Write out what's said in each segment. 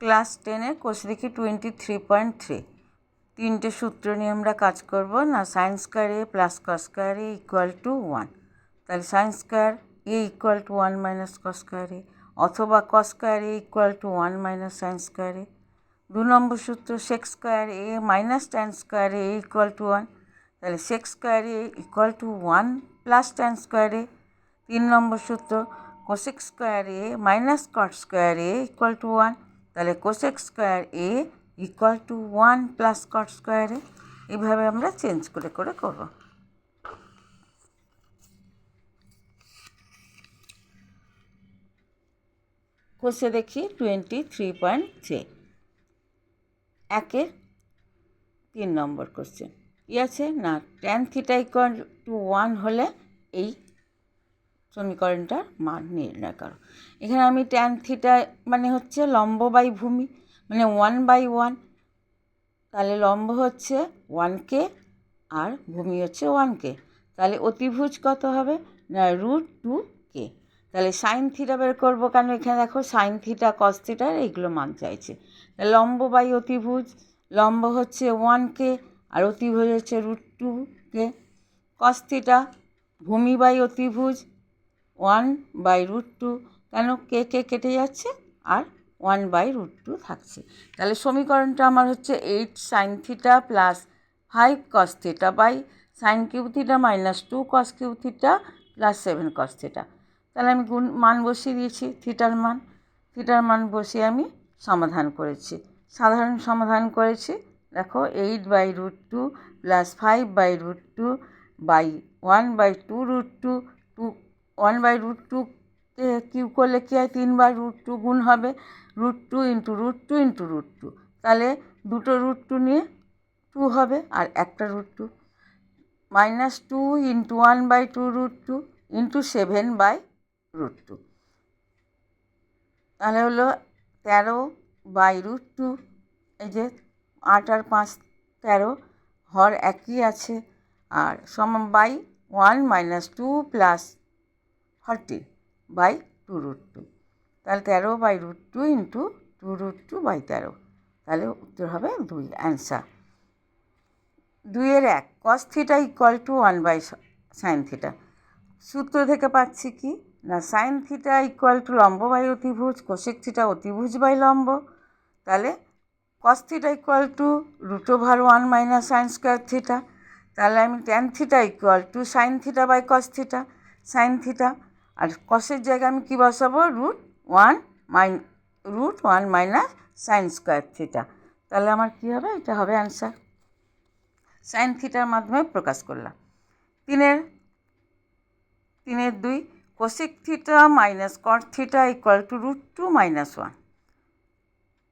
Class টেনে course দেখি twenty three point three তিনটে সূত্র নিয়ে আমরা কাজ করব না sine square A plus cos square A equal to one তাহলে sine square A equal to one minus cos square A অথবা cos square A equal to one minus sine square A দু নম্বর সূত্র sec square A minus tan square A equal to one তাহলে sec square A equal to one plus tan square A তিন নম্বর সূত্র cosec square A minus cot square A equal to one তাহলে cosec square A equal to one plus cot square এইভাবে আমরা change করে করে করব। কোষে দেখি টোয়েন্টি থ্রি পয়েন্ট থ্রি একের তিন নম্বর কোশ্চেন কী আছে? না tan theta equal to one হলে এই সমীকরণটার মান নির্ণয় করো। এখানে আমি ট্যান থিটা মানে হচ্ছে লম্ব বাই ভূমি মানে ওয়ান বাই ওয়ান তাহলে লম্ব হচ্ছে ওয়ান কে আর ভূমি হচ্ছে ওয়ান কে তাহলে অতিভুজ কত হবে? না রুট টু কে তাহলে সাইন থিটা বের করব কেন? এখানে দেখো সাইন থিটা কস থিটার এইগুলো মান চাইছে। লম্ব বাই অতিভুজ, লম্ব হচ্ছে ওয়ান কে আর অতিভুজ হচ্ছে root two K cos theta ভূমি বাই অতিভুজ ওয়ান বাই রুট টু কেন কে কে কেটে যাচ্ছে? আর ওয়ান বাই রুট টু থাকছে। তাহলে সমীকরণটা আমার হচ্ছে eight sine theta plus five cos theta by sine cube theta minus two cos cube theta plus seven cos theta. তাহলে আমি গুণ, মান বসিয়ে দিয়েছি, থিটার মান। থিটার মান বসিয়ে আমি সমাধান করেছি। সাধারণ সমাধান করেছি। দেখো eight by root two plus five by root two by one by two root two two one by root two cube করলে কী হয়? তিন বাই রুট টু গুণ হবে root two into root two into root two তাহলে দুটো root two নিয়ে two হবে আর একটা root two minus two into one by two root two into seven by root two তাহলে হলো তেরো বাই রুট টু এই যে আট আর পাঁচ তেরো, হর একই আছে। আর সম by one minus two plus forty by two root two তাহলে তেরো by root two into two root two by তেরো। তাহলে উত্তর হবে দুই। অ্যান্সার দুইয়ের এক cos theta equal to one by sine theta সূত্র থেকে পাচ্ছি কি? না সাইন থিটা ইকুয়াল টু লম্ব বাই অতিভুজ কোশেক থিটা অতিভুজ বাই লম্ব। তাহলে cos theta equal to root over one minus sine square theta তাহলে আমি tan theta equal to sine theta by cos theta sine theta আর কসের জায়গায় আমি কী বসাবো? Root one min root one minus sine square theta তাহলে আমার কী হবে? এটা হবে অ্যান্সার সাইন থিটার মাধ্যমে প্রকাশ করলাম। তিনের তিনের দুই cosec theta minus cot theta equal to root two minus one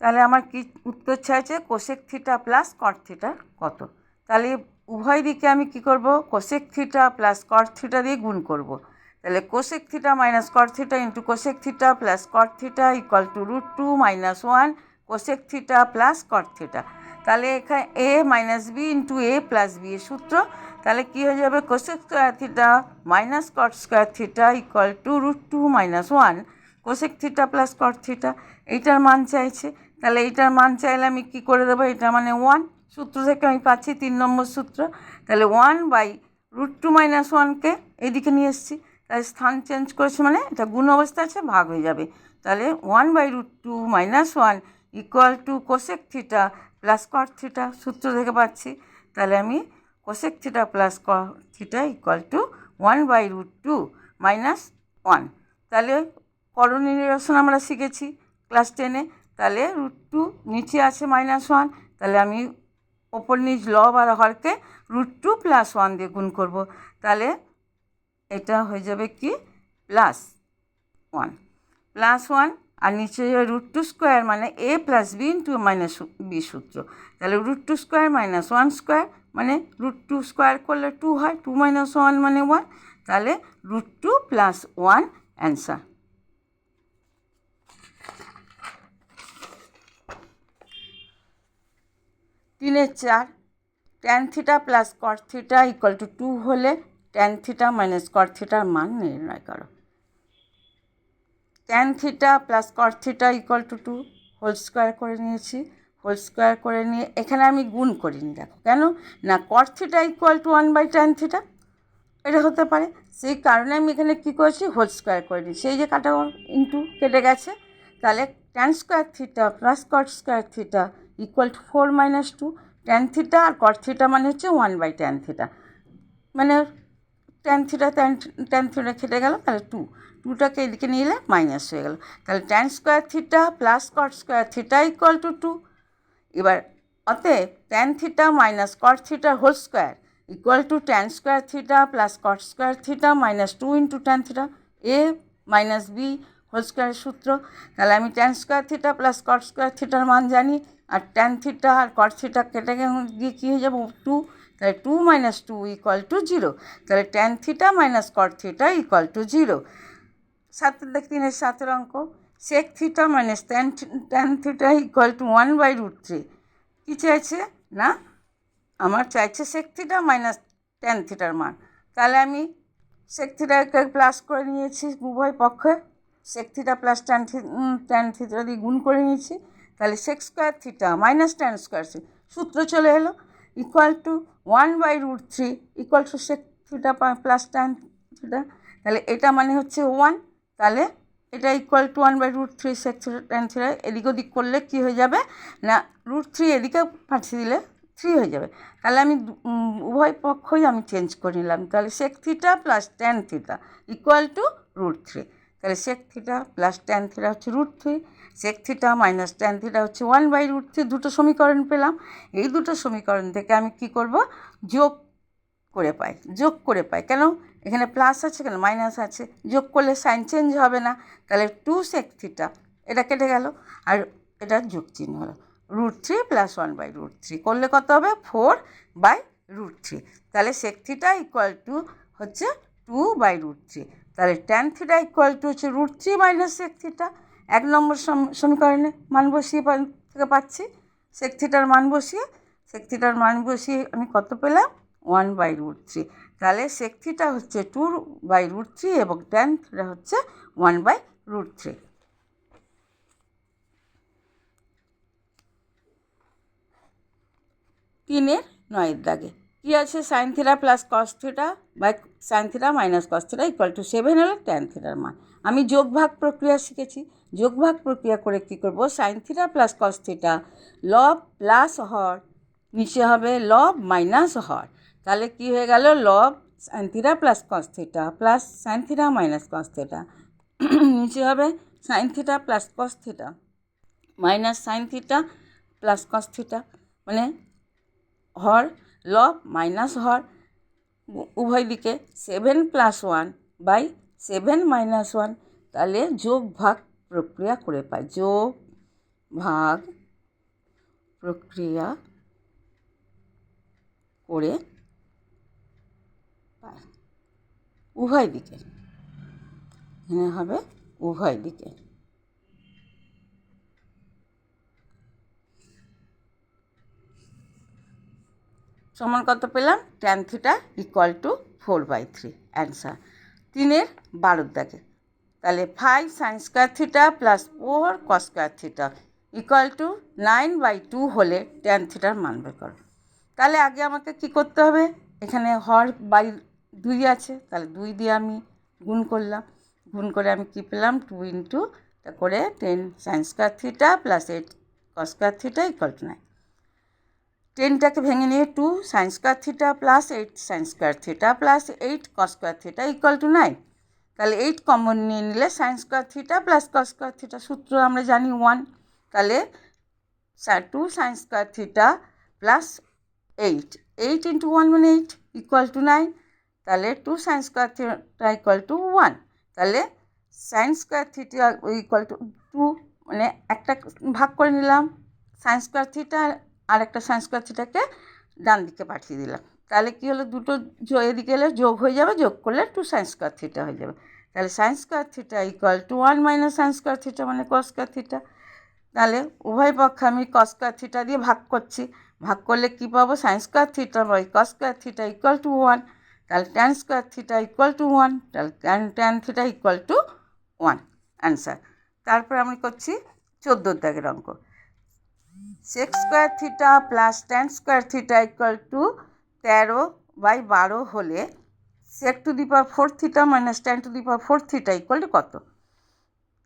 তাহলে আমার কি উত্তর চাইছে? Cosec theta plus cot theta কত? তাহলে উভয় দিকে আমি কি করব? Cosec theta plus cot theta দিয়ে গুণ করব। তাহলে cosec theta minus cot theta into cosec theta plus cot theta equal to root two minus one cosec theta plus cot theta তাহলে এখানে A minus B into A plus B এর সূত্র। তাহলে কী হয়ে যাবে? Cosec square theta minus cot square theta equal to root two minus one cosec theta plus cot theta এইটার মান চাইছে। তাহলে এইটার মান চাইলে আমি কী করে দেবো? এটা মানে ওয়ান সূত্র থেকে আমি পাচ্ছি তিন নম্বর সূত্র। তাহলে one by root two minus ওয়ানকে এইদিকে নিয়ে এসেছি। তাহলে স্থান চেঞ্জ করেছে মানে এটা গুণ অবস্থা আছে, ভাগ হয়ে যাবে। তাহলে one by root two minus one equal to cosec theta plus cot theta সূত্র থেকে পাচ্ছি। তাহলে আমি cosec theta plus cot theta equal to one by root two minus one তাহলে করণীয় আমরা শিখেছি ক্লাস টেনে তাহলে রুট টু নিচে আছে মাইনাস ওয়ান তাহলে আমি ওপর নিচ লব আর হরকে রুট টু প্লাস ওয়ান দিয়ে গুণ করব। তাহলে এটা হয়ে যাবে কি? প্লাস ওয়ান প্লাস ওয়ান আর নিচে রুট টু স্কোয়ার মানে A plus B into minus B সূত্র। তাহলে root two square minus one square মানে রুট টু স্কোয়ার করলে টু হয় টু মাইনাস ওয়ান মানে ওয়ান তাহলে root two plus one answer তিনের চার tan theta plus cot theta equal to two হলে ট্যান থিটা মাইনাস কট থিটার মান নির্ণয় করো। Tan theta plus cot theta equal to two whole square করে নিয়েছি। হোল স্কোয়ার করে নিয়ে এখানে আমি গুণ করিনি, দেখো কেন? না cot theta equal to one by tan theta এটা হতে পারে। সেই কারণে আমি এখানে কী করেছি? হোল স্কোয়ার করে নিই সেই যে কাটা ইন্টু কেটে গেছে, তাহলে tan square theta plus cot square theta equal to four minus two tan theta R cot theta মানে হচ্ছে ওয়ান বাই ট্যান থিটা মানে tan theta tan tan theta কেটে গেল, তাহলে টু টুটাকে এদিকে নিয়ে এলে মাইনাস হয়ে গেল। তাহলে tan square theta plus cot square theta equal to two এবার অতএব tan theta minus cot theta whole square equal to tan square theta plus cot square theta minus two into tan theta A minus B whole স্কোয়ারের সূত্র। তাহলে আমি tan square theta plus cot square থিটার মান জানি, আর tan theta আর cot theta কেটে গিয়ে কী হয়ে যাব? টু তাহলে two minus two equal to zero তাহলে tan theta minus cot theta equal to zero দেখ তিনের সাতের অঙ্ক। Sec theta minus tan tan theta equal to one by root three কী চাইছে? না, আমার চাইছে সেক থিটা মাইনাস ট্যান থিটার মান। তাহলে আমি সেক থিটাকে প্লাস করে নিয়েছি উভয় পক্ষে। Sec theta plus tan tan theta দিয়ে গুণ করে নিয়েছি। তাহলে sec square theta minus tan square সূত্র চলে এলো। Equal to one by root three equal to sec theta plus tan theta তাহলে এটা মানে হচ্ছে ওয়ান, তাহলে এটা equal to one by root three sec theta tan theta এদিক ওদিক করলে কী হয়ে যাবে? না, রুট থ্রি এদিকে পাঠিয়ে দিলে থ্রি হয়ে যাবে। তাহলে আমি উভয় পক্ষই আমি চেঞ্জ করে নিলাম। তাহলে sec theta plus tan theta equal to root three তাহলে sec theta plus tan theta হচ্ছে root three sec theta minus tan theta হচ্ছে ওয়ান বাই রুট থ্রি দুটো সমীকরণ পেলাম। এই দুটো সমীকরণ থেকে আমি কি করব? যোগ করে পাই, যোগ করে পাই। কেন? এখানে প্লাস আছে, কেন? মাইনাস আছে। যোগ করলে সাইন চেঞ্জ হবে না। তাহলে টু সেক থিটা এটা কেটে গেল। আর এটা যোগ চিহ্ন হলো। Root three plus one by root three করলে কত হবে? ফোর বাই রুট থ্রি তাহলে সেক থিটা ইকুয়াল টু হচ্ছে টু বাই রুট থ্রি তাহলে ট্যান থিটা ইকুয়াল টু হচ্ছে root three minus sec theta এক নম্বর সমীকরণে মান বসিয়ে থেকে পাচ্ছি। সেক থিটার মান বসিয়ে সেক থিটার মান বসিয়ে আমি কত পেলাম? ওয়ান বাই রুট থ্রি তাহলে সেক থিটা হচ্ছে টু বাই রুট থ্রি এবং ট্যান থিটা হচ্ছে ওয়ান বাই রুট থ্রি তিনের নয়ের দাগে। কী আছে? Sine theta plus cos theta by sine theta minus cos theta equal to seven হলো ট্যান থিটার মান। আমি যোগ ভাগ প্রক্রিয়া শিখেছি। যোগ ভাগ প্রক্রিয়া করে কী করব? Sine theta plus cos theta লব প্লাস হর, নিচে হবে লব মাইনাস হর। তাহলে কী হয়ে গেল? লব sine theta plus cos theta plus sine theta minus cos theta নিচে হবে sine theta plus cos theta minus sine theta plus cos theta মানে হর লব মাইনাস হর। উভয় দিকে seven plus one by seven minus one তাহলে যোগ ভাগ প্রক্রিয়া করে পাই যোগ, ভাগ, প্রক্রিয়া করে পাই উভয় দিকে। এখানে হবে উভয় দিকে। সমান কত পেলাম? Tan theta equal to four by three answer তিনের বারোর দাগে তাহলে five sine square theta plus four cos square theta equal to nine by two হলে ট্যান থিটার মান বের করো। তাহলে আগে আমাকে কি করতে হবে? এখানে হর বাই দুই আছে, তাহলে দুই দিয়ে আমি গুণ করলাম। গুণ করে আমি কী পেলাম? টু ইন্টু করে ten sine square theta plus eight cos square theta equal to nine টেনটাকে ভেঙে নিয়ে two sine square theta plus eight sine square theta plus eight cos square theta equal to nine তাহলে eight common নিয়ে নিলে sine square theta plus cos square theta সূত্র আমরা জানি one তাহলে two sine square theta plus eight eight into one মানে eight equal to nine তাহলে two sine square theta equal to one তাহলে sine square theta equal to two মানে একটা ভাগ করে নিলাম সাইন স্কোয়ার থিটা আর একটা সাইন স্কোয়ার থিটাকে ডান দিকে পাঠিয়ে দিলাম, তাহলে কী হলো দুটো এদিকে এলে যোগ হয়ে যাবে, যোগ করলে টু সাইন স্কোয়ার থিটা হয়ে যাবে তাহলে sine square theta equal to one minus sine square theta মানে কস স্কোয়ার থিটা তাহলে উভয় পক্ষে আমি কস স্কোয়ার থিটা দিয়ে ভাগ করছি। ভাগ করলে কী পাবো? Sine square theta by cos square theta equal to one তাহলে tan square theta equal to one তাহলে tan tan theta equal to one answer তারপর আমি করছি চোদ্দোর দাগের অঙ্ক। Sec square theta plus tan square theta equal to তেরো by বারো হলে sec to the power four theta minus tan to the power four theta equal to কত?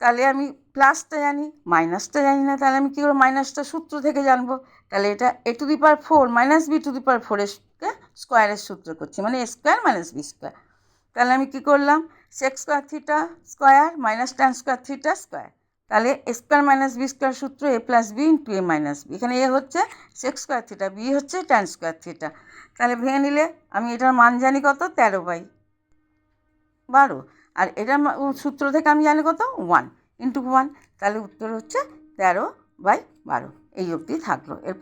তাহলে আমি প্লাসটা জানি মাইনাসটা জানি না, তাহলে আমি কী করে মাইনাসটা সূত্র থেকে জানব। তাহলে এটা A to the power four minus B to the power ফোরের স্কোয়ারের সূত্র করছি মানে A square minus B square তাহলে আমি কী করলাম? Sec square theta square minus tan square theta square তাহলে A square minus B square সূত্র A plus B into A minus B এখানে এ হচ্ছে সেক্স স্কোয়ার থিটা বি হচ্ছে ট্যান স্কোয়ার থিটা তাহলে ভেঙে নিলে আমি এটার মান জানি কত? তেরো বাই বারো। আর এটার সূত্র থেকে আমি জানি কত? ওয়ান ইন্টু ওয়ান তাহলে উত্তর হচ্ছে তেরো বাই বারো। এই অবধি থাকল। এর